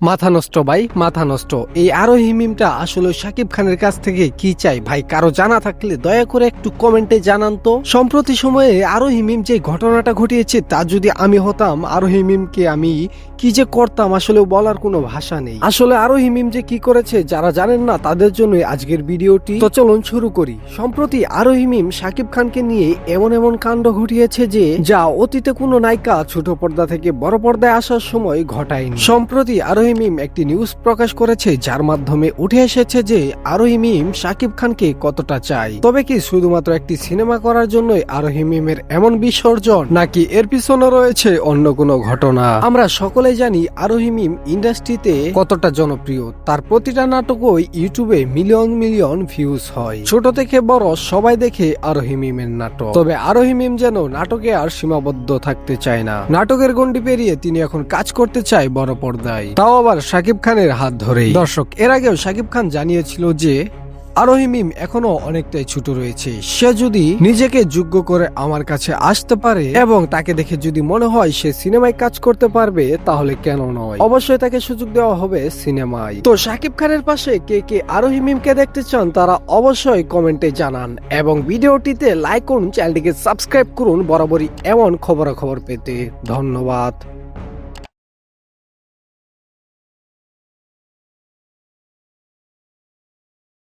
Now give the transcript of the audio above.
মাথা নষ্ট ভাই, মাথা নষ্ট। এই আরোহী মিমটা আসলে শাকিব খানের কাছ থেকে কি চাই ভাই? কারও জানা থাকলে দয়া করে একটু কমেন্টে জানান তো। সম্প্রতি সময়ে আরোহী মিম যে ঘটনাটা ঘটিয়েছে, তা যদি আমি হতাম, আরোহী মিমকে আমি কি যে করতাম আসলে বলার কোনো ভাষা নেই। আসলে আরোহী মিম যে কি করেছে, যারা জানেন না, তাদের জন্যই আজকের ভিডিওটি। তো শুরু করি। সম্প্রতি আরোহী মিম শাকিব খানকে নিয়ে এমন এমন কাণ্ড ঘটিয়েছে যে, যা অতীতে কোনো নায়িকা ছোট পর্দা থেকে বড় পর্দায় আসার সময় ঘটায়নি। সম্প্রতি আরোহী মিম একটি নিউজ প্রকাশ করেছে যার মাধ্যমে উঠে এসেছে যে আরোহী মিম শাকিব খানকে কতটা চাই তবে কি শুধুমাত্র একটি সিনেমা করার জন্যই আরোহী মিমের এমন বিসর্জন, নাকি এর পিছনে রয়েছে অন্য কোনো ঘটনা? আমরা সকলেই জানি আরোহী মিম ইন্ডাস্ট্রিতে কতটা জনপ্রিয়। তার প্রতিটা নাটকই ইউটিউবে মিলিয়ন মিলিয়ন ভিউজ হয়। ছোট থেকে বড় সবাই দেখে আরোহী মিমের নাটক। তবে আরোহী মিম যেন নাটকে আর সীমাবদ্ধ থাকতে চায় না। নাটকের গণ্ডি পেরিয়ে তিনি এখন কাজ করতে চায় বড় পর্দায়। তাও আবার শাকিব খানের হাত ধরেই। দর্শক, এর আগেও শাকিব খান জানিয়েছিল যে, আরোহী মিম এখনও অনেকটাই ছোট রয়েছে। সে যদি নিজেকে যোগ্য করে আমার কাছে আসতে পারে এবং তাকে দেখে যদি মনে হয় সে সিনেমায় কাজ করতে পারবে, তাহলে কেন নয়? অবশ্যই তাকে সুযোগ দেওয়া হবে সিনেমায়। তো শাকিব খানের পাশে কে কে আরোহী মিমকে দেখতে চান, তারা অবশ্যই কমেন্টে জানান এবং ভিডিওটিতে লাইক করুন, চ্যানেলটিকে সাবস্ক্রাইব করুন, বরাবরই এমন খবরাখবর পেতে। ধন্যবাদ।